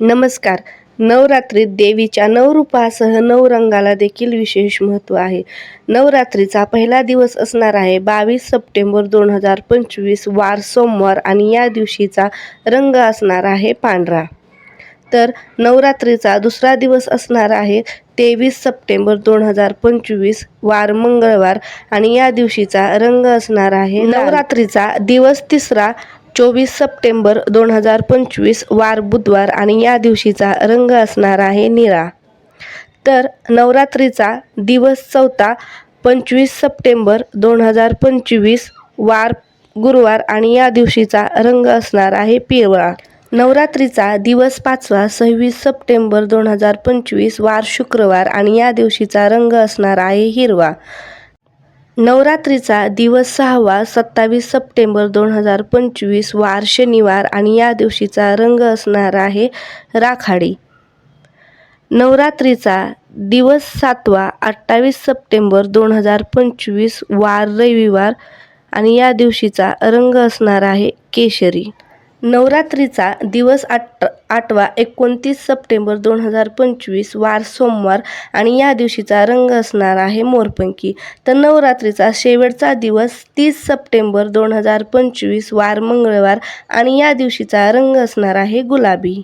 नमस्कार. नवरात्रीत देवीच्या नऊ रूपासह नऊ रंगाला देखील विशेष महत्त्व आहे. नवरात्रीचा पहिला दिवस असणार आहे. बावीस सप्टेंबर दोन हजार पंचवीस वार सोमवार आणि या दिवशीचा रंग असणार आहे पांढरा. तर नवरात्रीचा दुसरा दिवस असणार आहे तेवीस सप्टेंबर दोन हजार पंचवीस वार मंगळवार आणि या दिवशीचा रंग असणार आहे नवरात्रीचा दिवस तिसरा चोवीस सप्टेंबर दोन हजार पंचवीस वार बुधवार आणि या दिवशीचा रंग असणार आहे निळा. तर नवरात्रीचा दिवस चौथा पंचवीस सप्टेंबर दोन हजार पंचवीस वार गुरुवार आणि या दिवशीचा रंग असणार आहे पिवळा. नवरात्रीचा दिवस पाचवा सव्वीस सप्टेंबर दोन हजार पंचवीस वार शुक्रवार आणि या दिवशीचा रंग असणार आहे हिरवा. नवरात्रीचा दिवस सहावा सत्तावीस सप्टेंबर दोन हजार पंचवीस वार शनिवार आणि या दिवशीचा रंग असणार आहे राखाडी. नवरात्रीचा दिवस सातवा अठ्ठावीस सप्टेंबर दोन हजार पंचवीस वार रविवार आणि या दिवशीचा रंग असणार आहे केशरी. नवरात्रीचा दिवस आठ आठवा एकोणतीस सप्टेंबर दोन हजार पंचवीस वार सोमवार आणि या दिवशीचा रंग असणार आहे मोरपंखी. तर नवरात्रीचा शेवटचा दिवस तीस सप्टेंबर दोन हजार पंचवीस वार मंगळवार आणि या दिवशीचा रंग असणार आहे गुलाबी.